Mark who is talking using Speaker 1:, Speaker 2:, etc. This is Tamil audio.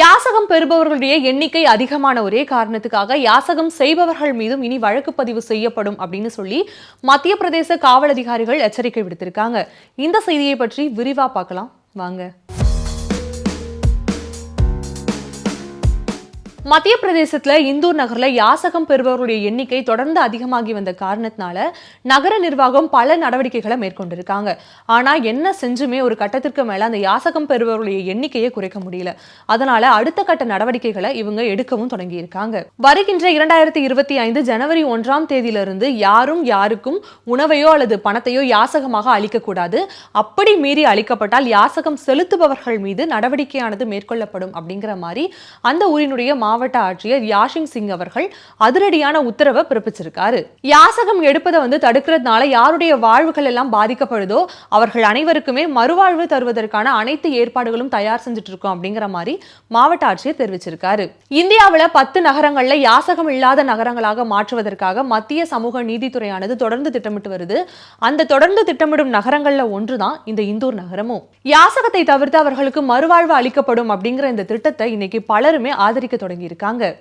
Speaker 1: யாசகம் பெறுபவர்களுடைய எண்ணிக்கை அதிகமான ஒரே காரணத்துக்காக யாசகம் செய்பவர்கள் மீதும் இனி வழக்கு பதிவு செய்யப்படும் அப்படின்னு சொல்லி மத்திய பிரதேச காவல் அதிகாரிகள் எச்சரிக்கை விடுத்திருக்காங்க. இந்த செய்தியை பற்றி விரிவா பார்க்கலாம். வாங்க. மத்திய பிரதேசத்துல இந்தூர் நகர்ல யாசகம் பெறுபவர்களுடைய எண்ணிக்கை தொடர்ந்து அதிகமாகி வந்த காரணத்தினால நகர நிர்வாகம் பல நடவடிக்கைகளை மேற்கொண்டிருக்காங்க. ஆனா என்ன செஞ்சுமே ஒரு கட்டத்திற்கு மேல அந்த யாசகம் பெறுபவர்களுடைய எண்ணிக்கையை குறைக்க முடியல. அதனால அடுத்த கட்ட நடவடிக்கைகளை இவங்க எடுக்கவும் தொடங்கி இருக்காங்க வருகின்ற இரண்டாயிரத்தி இருபத்தி ஐந்து ஜனவரி ஒன்றாம் தேதியிலிருந்து யாரும் யாருக்கும் உணவையோ அல்லது பணத்தையோ யாசகமாக அளிக்கக்கூடாது. அப்படி மீறி அளிக்கப்பட்டால் யாசகம் செலுத்துபவர்கள் மீது நடவடிக்கையானது மேற்கொள்ளப்படும் அப்படிங்கிற மாதிரி அந்த ஊரினுடைய மாவட்ட ஆட்சியர் யாஷிங் சிங் அவர்கள் அதிரடியான உத்தரவை பிறப்பிச்சிருக்காரு. யாசகம் எடுப்பதை வந்து தடுக்கிறதுனால யாருடைய வாழ்வுகள் எல்லாம் பாதிக்கப்படுதோ அவர்கள் அனைவருக்குமே மறுவாழ்வு தருவதற்கான அனைத்து ஏற்பாடுகளும் தயார் செஞ்சுட்டு இருக்கோம் அப்படிங்கிற மாதிரி மாவட்ட ஆட்சியர் தெரிவிச்சிருக்காரு. இந்தியாவில் பத்து நகரங்கள்ல யாசகம் இல்லாத நகரங்களாக மாற்றுவதற்காக மத்திய சமூக நீதித்துறையானது தொடர்ந்து திட்டமிட்டு வருது. அந்த தொடர்ந்து திட்டமிடும் நகரங்கள்ல ஒன்றுதான் இந்த இந்தூர் நகரமும். யாசகத்தை தவிர்த்து அவர்களுக்கு மறுவாழ்வு அளிக்கப்படும் அப்படிங்கிற இந்த திட்டத்தை இன்னைக்கு பலருமே ஆதரிக்க தொடங்கி இருக்காங்க